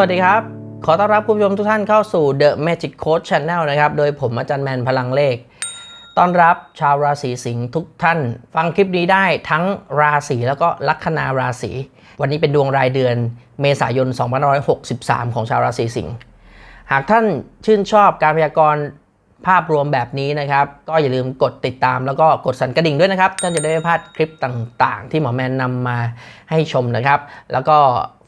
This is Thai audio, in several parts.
วัสดีครับ ขอต้อนรับคุณผู้ชมทุกท่านเข้าสู่ The Magic Code Channel นะครับ โดยผมอาจารย์แมนพลังเลข ต้อนรับชาวราศีสิงห์ทุกท่าน ฟังคลิปนี้ได้ทั้งราศีแล้วก็ลัคนาราศี วันนี้เป็นดวงรายเดือนเมษายน 2563 ของชาวราศีสิงห์ หากท่านชื่นชอบการพยากรณ์ ภาพรวมแบบนี้นะครับ ก็อย่าลืมกดติดตามแล้วก็กดสั่นกระดิ่งด้วยนะครับท่านจะได้ไม่พลาดคลิปต่างๆ ที่หมอแมนนำมาให้ชมนะครับ แล้วก็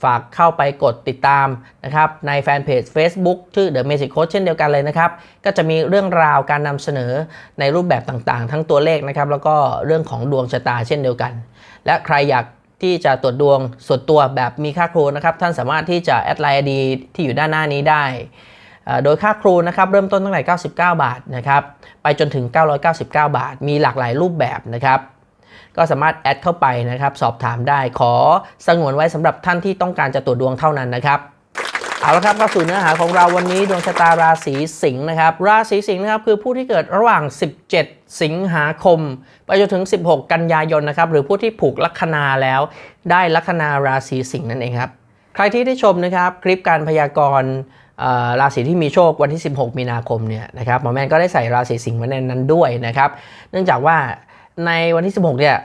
ฝากเข้าไปกดติดตามนะครับในแฟนเพจ Facebook ชื่อ The Magic Coach เช่นเดียวกันเลยนะครับ ก็จะมีเรื่องราวการนำเสนอในรูปแบบต่างๆ ทั้งตัวเลขนะครับ แล้วก็เรื่องของดวงชะตาเช่นเดียวกัน และใครอยากที่จะตรวจดวงส่วนตัวแบบมีค่าครูนะครับ ท่านสามารถที่จะแอดไลน์ ID ที่อยู่ด้านหน้านี้ได้ โดยค่าครูนะครับเริ่มต้นตั้งแต่ 99 บาทนะครับไปจนถึง 999 บาท มีหลากหลายรูปแบบนะครับก็สามารถแอดเข้าไปนะครับสอบถามได้ขอสงวนไว้สำหรับท่านที่ต้องการจะตรวจดวงเท่านั้นนะครับเอาละครับเข้าสู่เนื้อหาของเราวันนี้ดวงชะตาราศีสิงห์นะครับ ราศีสิงห์นะครับคือผู้ที่เกิดระหว่าง 17 สิงหาคม ไปจนถึง 16 กันยายนนะครับหรือผู้ที่ผูกลัคนาแล้ว ได้ลัคนาราศีสิงห์นั่นเองครับ ใครที่ได้ชมนะครับ คลิปการพยากรณ์ ราศีที่มีโชควันที่ 16 มีนาคมเนี่ยนะครับหมอแมนก็ได้ใส่ราศีสิงห์ไว้ในนั้นด้วยนะครับ เนื่องจากว่าในวันที่ 16 เนี่ย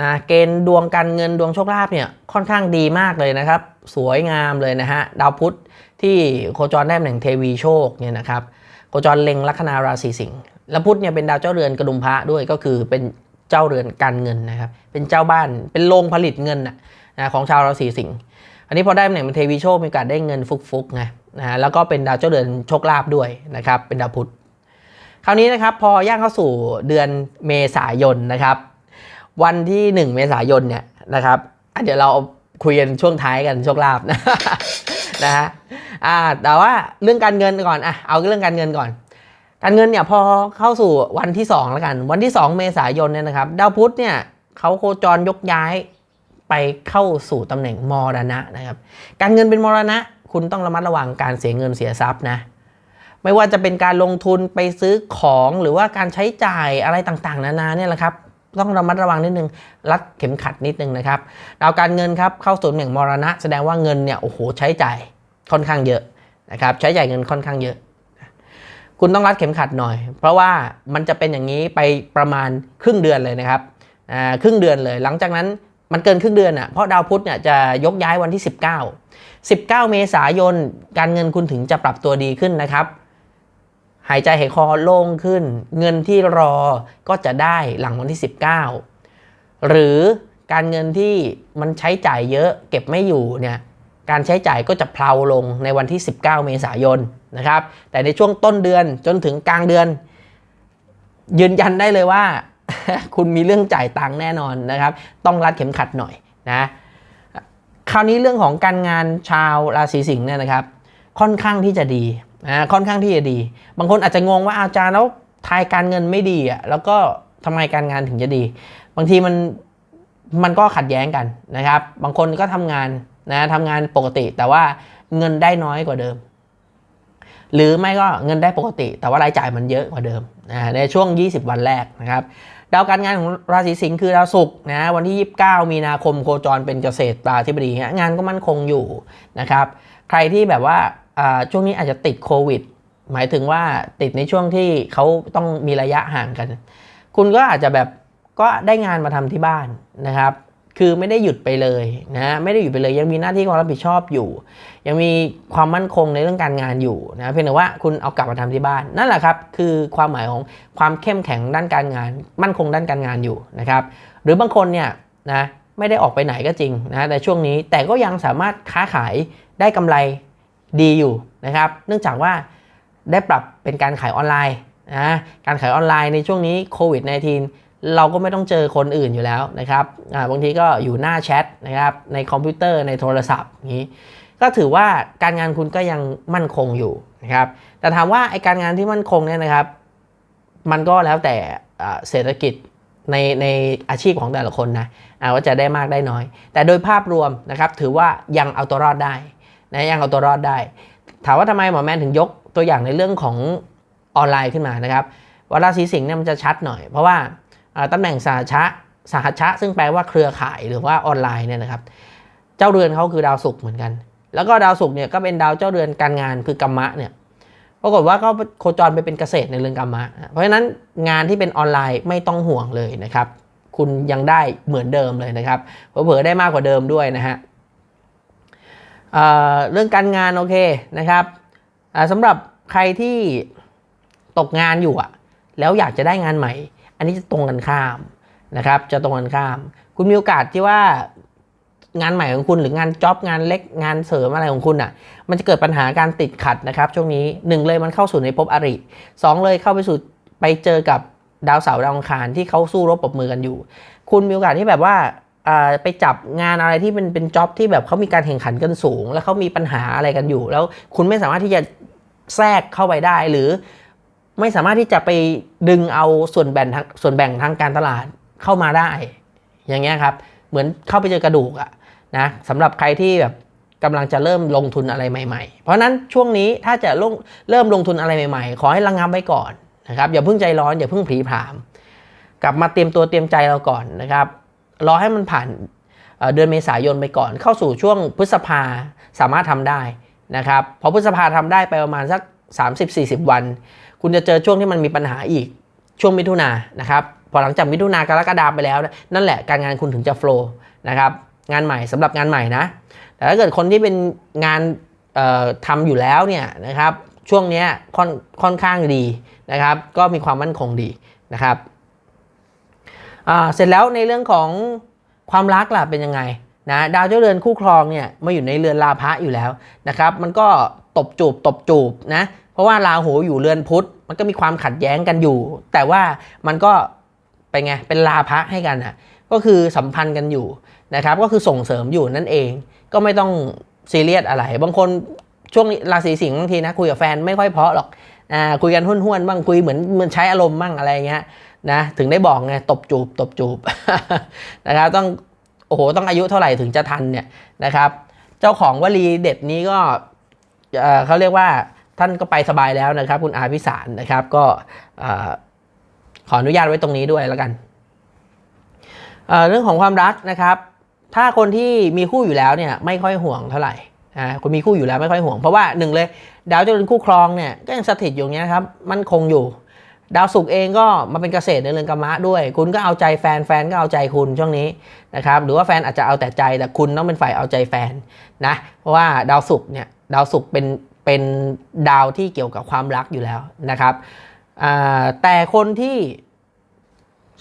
นะเกณฑ์ดวงการเงินดวงโชคลาภเนี่ยค่อนข้างดีมากเลยนะครับ สวยงามเลยนะฮะดาวพุธที่โคจรได้ตำแหน่งเทวีโชคเนี่ยนะครับโคจรเล็งลัคนาราศีสิงห์แล้วพุธเนี่ยเป็นดาวเจ้าเรือนกระดุมพระด้วยก็คือเป็นเจ้าเรือนการเงินนะครับเป็นเจ้าบ้านเป็นโรงผลิตเงินนะของชาวราศีสิงห์อันนี้พอได้ตำแหน่งเป็นเทวีโชคมีโอกาสได้เงินฟุกๆไง นะฮะแล้วก็เป็นดาวเจ้าเดือนโชคลาภด้วยนะครับเป็นดาวพุธคราวนี้นะครับพอย่างเข้าสู่เดือนเมษายนนะครับ วันที่ 1 เมษายนเนี่ยนะครับเดี๋ยวเราคุยกันช่วงท้ายกันโชคลาภนะนะฮะอ่าแต่ว่าเรื่องการเงินก่อนอะเอาเรื่องการเงินก่อน การเงินเนี่ยพอเข้าสู่วันที่2แล้วกัน วันที่ 2 เมษายนเนี่ยนะครับดาวพุธเนี่ยเขาโคจรยกย้ายไปเข้าสู่ตำแหน่งมรณะนะครับ การเงินเป็นมรณะ คุณต้องระมัดระวังการเสียเงินเสียทรัพย์นะ ไม่ว่าจะเป็นการลงทุนไปซื้อของหรือว่าการใช้จ่ายอะไรต่างๆ นานาเนี่ยแหละครับต้องระมัดระวังนิดนึง รัดเข็มขัดนิดนึงนะครับ ดาวการเงินครับเข้าสู่แหน่งมรณะ แสดงว่าเงินเนี่ยโอ้โหใช้จ่ายค่อนข้างเยอะนะครับ ใช้จ่ายเงินค่อนข้างเยอะ คุณต้องรัดเข็มขัดหน่อย เพราะว่ามันจะเป็นอย่างนี้ไปประมาณครึ่งเดือนเลยนะครับอ่าครึ่งเดือนเลย หลังจากนั้นมันเกินครึ่งเดือนอะเพราะดาวพุธเนี่ยจะยกย้ายวันที่ 19 19 เมษายน การเงินคุณถึงจะปรับตัวดีขึ้นนะครับ หายใจหายคอโล่งขึ้น เงินที่รอก็จะได้หลังวันที่ 19 หรือการเงินที่มันใช้จ่ายเยอะเก็บไม่อยู่เนี่ยการใช้จ่ายก็จะเพลาลงในวันที่ 19 เมษายนนะครับ แต่ในช่วงต้นเดือนจนถึงกลางเดือน ยืนยันได้เลยว่า คุณมีเรื่องจ่ายตังค์แน่นอนนะครับ ต้องรัดเข็มขัดหน่อยนะ คราวนี้เรื่องของการงานชาวราศีสิงห์เนี่ยนะครับ ค่อนข้างที่จะดีนะค่อนข้างที่จะดี บางคนอาจจะงงว่าอาจารย์แล้วทายการเงินไม่ดีอะแล้วก็ทำไมการงานถึงจะดี บางทีมันมันก็ขัดแย้งกันนะครับ บางคนก็ทำงานนะทำงานปกติแต่ว่าเงินได้น้อยกว่าเดิม หรือไม่ก็เงินได้ปกติ แต่ว่ารายจ่ายมันเยอะกว่าเดิมนะในช่วง 20 วันแรกนะครับ ดาวการงานของราศีสิงห์คือดาวศุกร์นะวันที่ 29 มีนาคมโคจรเป็นเกษตรปลาธิบดีฮะงานก็มั่นคงอยู่นะครับ ใครที่แบบว่าอ่าช่วงนี้อาจจะติดโควิด หมายถึงว่าติดในช่วงที่เขาต้องมีระยะห่างกัน คุณก็อาจจะแบบก็ได้งานมาทำที่บ้านนะครับ คือไม่ได้หยุดไปเลยนะไม่ได้หยุดไปเลย ยังมีหน้าที่ความรับผิดชอบอยู่ ยังมีความมั่นคงในเรื่องการงานอยู่นะเพียงแต่ว่าคุณเอากลับมาทำที่บ้าน นั่นแหละครับ คือความหมายของความเข้มแข็งด้านการงาน มั่นคงด้านการงานอยู่นะครับหรือบางคนเนี่ยนะไม่ได้ออกไปไหนก็จริงนะในช่วงนี้แต่ก็ยังสามารถค้าขายได้กำไรดีอยู่นะครับ เนื่องจากว่าได้ปรับเป็นการขายออนไลน์นะการขายออนไลน์ในช่วงนี้โควิด -19 เราก็ไม่ต้องเจอคนอื่นอยู่แล้วนะครับบางทีก็อยู่หน้าแชทนะครับในคอมพิวเตอร์ในโทรศัพท์อย่างนี้ ก็ถือว่าการงานคุณก็ยังมั่นคงอยู่นะครับ แต่ถามว่าไอการงานที่มั่นคงเนี่ยนะครับ มันก็แล้วแต่เศรษฐกิจในในอาชีพของแต่ละคนนะว่าจะได้มากได้น้อย แต่โดยภาพรวมนะครับถือว่ายังเอาตัวรอดได้นะยังเอาตัวรอดได้ ถามว่าทำไมหมอแมนถึงยกตัวอย่างในเรื่องของออนไลน์ขึ้นมานะครับว่าราศีสิงห์เนี่ยมันจะชัดหน่อย เพราะว่า ตำแหน่งสหชะสหชะ ซึ่งแปลว่าเครือข่ายหรือว่าออนไลน์เนี่ยนะครับ เจ้าเรือนเขาคือดาวศุกร์เหมือนกัน แล้วก็ดาวศุกร์เนี่ยก็เป็นดาวเจ้าเรือนการงานคือกรรมะเนี่ยปรากฏว่าก็โคจรไปเป็นเกษตรในเรือนกรรมะ เพราะฉะนั้นงานที่เป็นออนไลน์ไม่ต้องห่วงเลยนะครับ คุณยังได้เหมือนเดิมเลยนะครับเผลอๆได้มากกว่าเดิมด้วยนะฮะเเรื่องการงานโอเคนะครับสำหรับใครที่ตกงานอยู่อะแล้วอยากจะได้งานใหม่ อันนี้จะตรงกันข้ามนะครับ จะตรงกันข้าม คุณมีโอกาสที่ว่างานใหม่ของคุณหรืองานจ็อบงานเล็กงานเสริมอะไรของคุณอะ มันจะเกิดปัญหาการติดขัดนะครับ ช่วงนี้หนึ่งเลยมันเข้าสู่ในภพอริสองเลยเข้าไปสู่ไปเจอกับดาวเสาร์ดาวอังคารที่เขาสู้รบปรบมือกันอยู่ คุณมีโอกาสที่แบบว่าไปจับงานอะไรที่เป็นเป็นจ็อบที่แบบเขามีการแข่งขันกันสูง แล้วเขามีปัญหาอะไรกันอยู่ แล้วคุณไม่สามารถที่จะแทรกเข้าไปได้หรือ ไม่สามารถที่จะไปดึงเอาส่วนแบ่งทางส่วนแบ่งทางการตลาดเข้ามาได้ อย่างเงี้ยครับ เหมือนเข้าไปเจอกระดูกอะนะสำหรับใครที่แบบกำลังจะเริ่มลงทุนอะไรใหม่ ๆ เพราะนั้นช่วงนี้ถ้าจะลงเริ่มลงทุนอะไรใหม่ๆ ขอให้ระงับไว้ก่อนนะครับ อย่าเพิ่งใจร้อนอย่าเพิ่งผีผาม กลับมาเตรียมตัวเตรียมใจเราก่อนนะครับ รอให้มันผ่านเดือนเมษายนไปก่อน เข้าสู่ช่วงพฤษภาสามารถทำได้นะครับพอพฤษภาทำได้ไปประมาณสัก 30-40 วัน คุณจะเจอช่วงที่มันมีปัญหาอีกช่วงมิถุนานะครับพอหลังจากมิถุนากรกฎาไปแล้ว นั่นแหละการงานคุณถึงจะโฟล์นะครับงานใหม่สำหรับงานใหม่นะ แต่ถ้าเกิดคนที่เป็นงานเอ่อทำอยู่แล้วเนี่ยนะครับช่วงนี้ค่อนค่อนข้างดีนะครับ ก็มีความมั่นคงดีนะครับเสร็จแล้วในเรื่องของความรักล่ะเป็นยังไงนะดาวเจ้าเรือนคู่ครองเนี่ยมาอยู่ในเรือนลาภะอยู่แล้วนะครับ มันก็ตบจูบตบจูบนะ ราะว่าราหูอยู่เรือนพุธมันก็มีความขัดแย้งกันอยู่ แต่ว่ามันก็เป็นไงเป็นลาภะให้กันอะก็คือสัมพันธ์กันอยู่นะครับ ก็คือส่งเสริมอยู่นั่นเอง ก็ไม่ต้องซีเรียสอะไร บางคนช่วงนี้ราศีสิงห์บางทีนะคุยกับแฟนไม่ค่อยเพาะหรอกอ่าคุยกันห้วนๆบ้างคุยเหมือนเหมือนใช้อารมณ์บ้างอะไรเงี้ยนะถึงได้บอกไงตบจูบตบจูบนะครับต้องโอ้โหต้องอายุเท่าไหร่ถึงจะทันเนี่ยนะครับ เจ้าของวลีเด็ดนี้ก็เขาเรียกว่า ท่านก็ไปสบายแล้วนะครับ คุณอาพิสารนะครับก็ขออนุญาตไว้ตรงนี้ด้วยแล้วกันเเรื่องของความรักนะครับ ถ้าคนที่มีคู่อยู่แล้วเนี่ยไม่ค่อยห่วงเท่าไหร่คุณมีคู่อยู่แล้วไม่ค่อยห่วง เพราะว่าหนึ่งเลย ดาวเจริญคู่ครองเนี่ยก็ยังสถิตอยู่เงี้ยครับมั่นคงอยู่ ดาวศุกร์เองก็มาเป็นเกษตรในเรือนกรรมะด้วย คุณก็เอาใจแฟนแฟนก็เอาใจคุณช่วงนี้นะครับหรือว่าแฟนอาจจะเอาแต่ใจแต่คุณต้องเป็นฝ่ายเอาใจแฟนนะเพราะว่าดาวศุกร์เนี่ยดาวศุกร์เป็น เป็นดาวที่เกี่ยวกับความรักอยู่แล้วนะครับแต่คนที่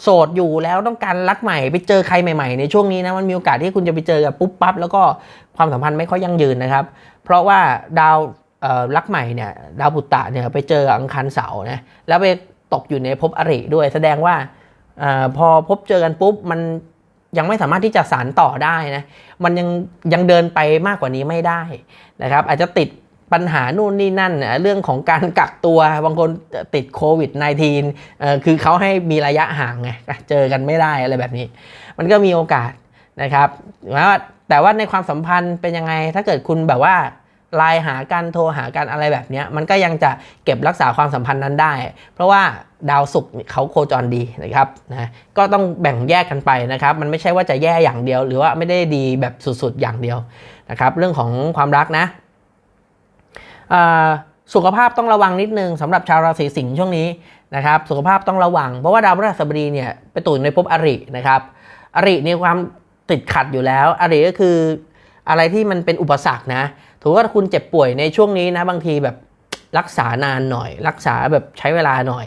โสดอยู่แล้วต้องการรักใหม่ไปเจอใครใหม่ๆ ในช่วงนี้นะมันมีโอกาสที่คุณจะไปเจอกับปุ๊บปั๊บแล้วก็ความสัมพันธ์ไม่ค่อยยั่งยืนนะครับ เพราะว่าดาวรักใหม่เนี่ยดาวปุตตะเนี่ยไปเจออังคารเสาร์นะแล้วไปตกอยู่ในภพอริด้วย แสดงว่าออพอพบเจอกันปุ๊บมันยังไม่สามารถที่จะสานต่อได้นะมันยังยังเดินไปมากกว่านี้ไม่ได้นะครับ อาจจะติด ปัญหานู่นนี่นั่นเรื่องของการกักตัวบางคนติดโควิด -19 คือเขาให้มีระยะห่างไงเจอกันไม่ได้อะไรแบบนี้ มันก็มีโอกาสนะครับแต่ว่าในความสัมพันธ์เป็นยังไงถ้าเกิดคุณแบบว่าไลน์หากันโทรหากันอะไรแบบนี้มันก็ยังจะเก็บรักษาความสัมพันธ์นั้นได้ เพราะว่าดาวศุกร์เขาโคจรดีนะครับนะก็ต้องแบ่งแยกกันไปนะครับ มันไม่ใช่ว่าจะแย่อย่างเดียว หรือว่าไม่ได้ดีแบบสุดๆอย่างเดียวนะครับ เรื่องของความรักนะ สุขภาพต้องระวังนิดนึงสำหรับชาวราศีสิงห์ช่วงนี้นะครับสุขภาพต้องระวัง เพราะว่าดาวพฤหัสบดีเนี่ยไปตุ่นในภพอรินะครับอริในความติดขัดอยู่แล้ว อริก็คืออะไรที่มันเป็นอุปสรรคนะถือว่าคุณเจ็บป่วยในช่วงนี้นะบางทีแบบรักษานานหน่อย รักษาแบบใช้เวลาหน่อย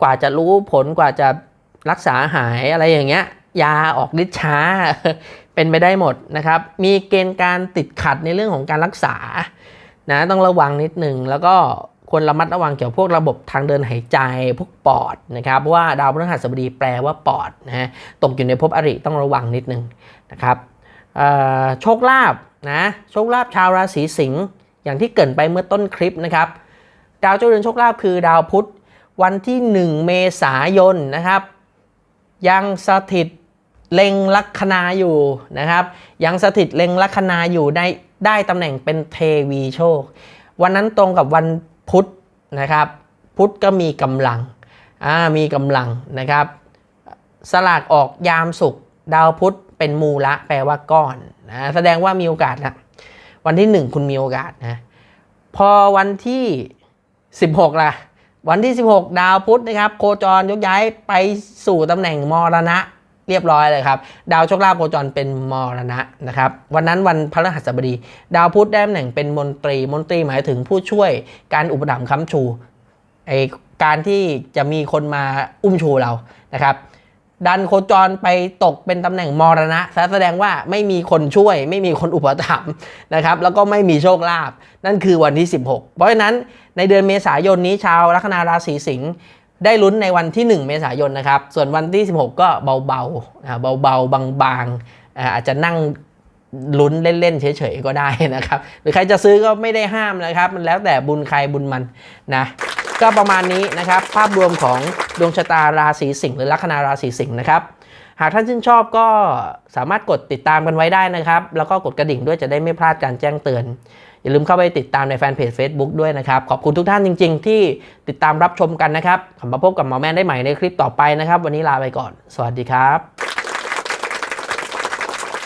กว่าจะรู้ผลกว่าจะรักษาหายอะไรอย่างเงี้ยยาออกฤทธิ์ช้าเป็นไปได้หมดนะครับ มีเกณฑ์การติดขัดในเรื่องของการรักษา นะต้องระวังนิดหนึ่งแล้วก็ควรระมัดระวังเกี่ยวกับพวกระบบทางเดินหายใจพวกปอดนะครับเพราะว่าดาวพฤหัสบดีแปลว่าปอดนะฮะตกอยู่ในภพอริต้องระวังนิดนึงนะครับโชคลาภนะโชคลาภชาวราศีสิงห์อย่างที่เกินไปเมื่อต้นคลิปนะครับ ดาวเจ้าเรือนโชคลาภคือดาวพุธวันที่ 1 เมษายนนะครับ ยังสถิตเล็งลัคนาอยู่นะครับ ยังสถิตเล็งลัคนาอยู่ได้ ได้ตำแหน่งเป็นเทวีโชค วันนั้นตรงกับวันพุธนะครับ พุธก็มีกำลังอ่ามีกำลังนะครับ สลากออกยามสุขดาวพุธเป็นมูละแปลว่าก้อนนะแสดงว่ามีโอกาสนะวันที่ 1 คุณมีโอกาสนะพอวันที่ 16ล่ะวันที่ 16 ดาวพุธนะครับ โคจรยกย้ายไปสู่ตำแหน่งมรณะ เรียบร้อยเลยครับ ดาวโชคลาภโคจรเป็นมรณะนะครับ วันนั้นวันพระฤหัสบดี ดาวพุธได้ตำแหน่งเป็นมนตรี มนตรีหมายถึงผู้ช่วยการอุปถัมภ์ค้ำชูไอการที่จะมีคนมาอุ้มชูเรานะครับดันโคจรไปตกเป็นตำแหน่งมรณะ แสดงว่าไม่มีคนช่วย ไม่มีคนอุปถัมภ์นะครับ แล้วก็ไม่มีโชคลาภนั่นคือวันที่ 16 เพราะฉะนั้นในเดือนเมษายนนี้ชาวลัคนาราศีสิงห์ ได้ลุ้นในวันที่ 1 เมษายนนะครับ ส่วนวันที่ 16 ก็เบาๆเบาๆบางๆอาจจะนั่งลุ้นเล่นๆเฉยๆก็ได้นะครับ หรือใครจะซื้อก็ไม่ได้ห้ามนะครับ มันแล้วแต่บุญใครบุญมันนะก็ประมาณนี้นะครับ ภาพรวมของดวงชะตาราศีสิงห์หรือลัคนาราศีสิงห์นะครับ หากท่านชื่นชอบก็สามารถกดติดตามกันไว้ได้นะครับ แล้วก็กดกระดิ่งด้วยจะได้ไม่พลาดการแจ้งเตือน อย่าลืมเข้าไปติดตามในแฟนเพจ Facebook ด้วยนะครับ ขอบคุณทุกท่านจริง ๆ ที่ติดตามรับชมกันนะครับขอมาพบกับหมอแม่ได้ใหม่ในคลิปต่อไปนะครับ วันนี้ลาไปก่อน สวัสดีครับ